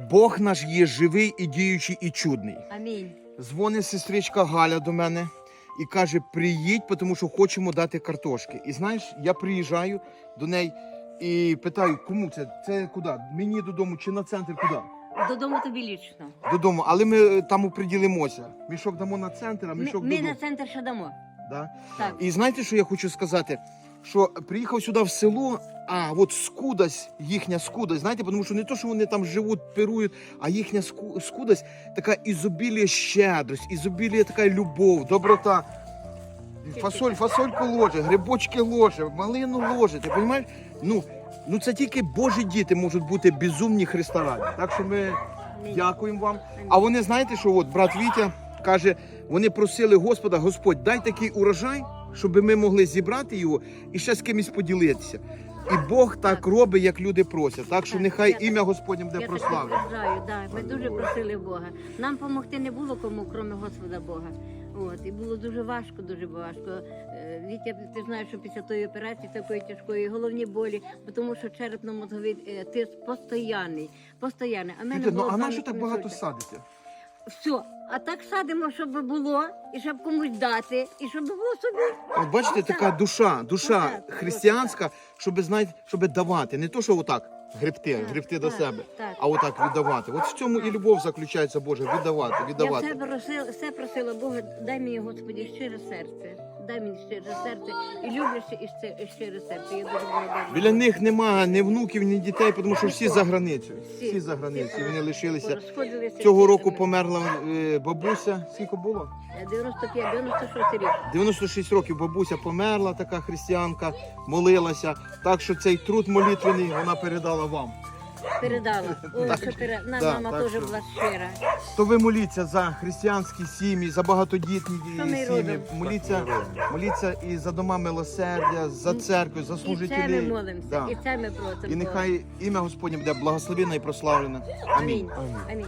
Бог наш є живий і діючий і чудний. Амінь. Дзвонить сестричка Галя до мене і каже: приїдь, тому що хочемо дати картошки. І знаєш, я приїжджаю до неї і питаю, кому це? Це куди? Мені додому чи на центр куди? Додому тобі лічно. Додому, але ми е, там оприділимося. Мішок дамо на центр, а Ми, мішок ми додому. на центр ще дамо. Да? Так. І знаєте, що я хочу сказати? Що приїхав сюди в село, а от скудась, їхня скудась, знаєте, тому що не то, що вони там живуть, пирують, а їхня ску- скудась така ізобілія щедрость, ізобілія така любов, доброта. Фасоль, фасольку ложе, грибочки ложе, малину ложе. Ти розумієш? Ну, ну це тільки Божі діти можуть бути безумні Христа раді. Так що ми дякуємо вам. А вони знаєте, що от брат Вітя каже, вони просили Господа, Господь, дай такий урожай, щоб ми могли зібрати його і ще з кимось поділитися. І Бог так робить, як люди просять. Так що нехай ім'я Господнє буде Я так прославлено. да. Ми дуже просили Бога. Нам допомогти не було кому, крім Господа Бога. От, і було дуже важко, дуже важко. Е, Вітя, ти знаєш, що після тої операції такої тяжкої головні болі, тому що черепно-мозговий е, тиск постоянний. постоянний. А мене Вітя, ну а на що так багато садите? Все. А так садимо, щоб було, і щоб комусь дати, і щоб було собі. От бачите, така душа, душа християнська, щоб знаєте, щоб давати. Не то, що отак гребти, Так, гребти до так, себе, так. а отак віддавати. От в цьому і любов заключається, Боже, віддавати, Я віддавати. все просила, все просила Бога, дай мені, Господі, щире серце. Дай мені щире серце і любляче і ще- щире серце. Я дуже благодарна. Біля них немає ні внуків, ні дітей, тому що всі за границею. Всі. Всі за границею. Вони лишилися. Цього року померла е, бабуся. Скільки було? 95, 96 рік. 96 років бабуся померла, така християнка, молилася. Так що цей труд молитвений вона передала вам. Передала. О, Так, що пере... На, да, мама так теж що- була щира. То ви моліться за християнські сім'ї, за багатодітні Що ми сім'ї. робимо? Моліться, моліться і за дома милосердя, за церкву, за І це ми служителів. молимося, Да. і це ми просимо. І нехай ім'я Господнє буде благословенне і прославлене. Амінь. Амінь. Амінь.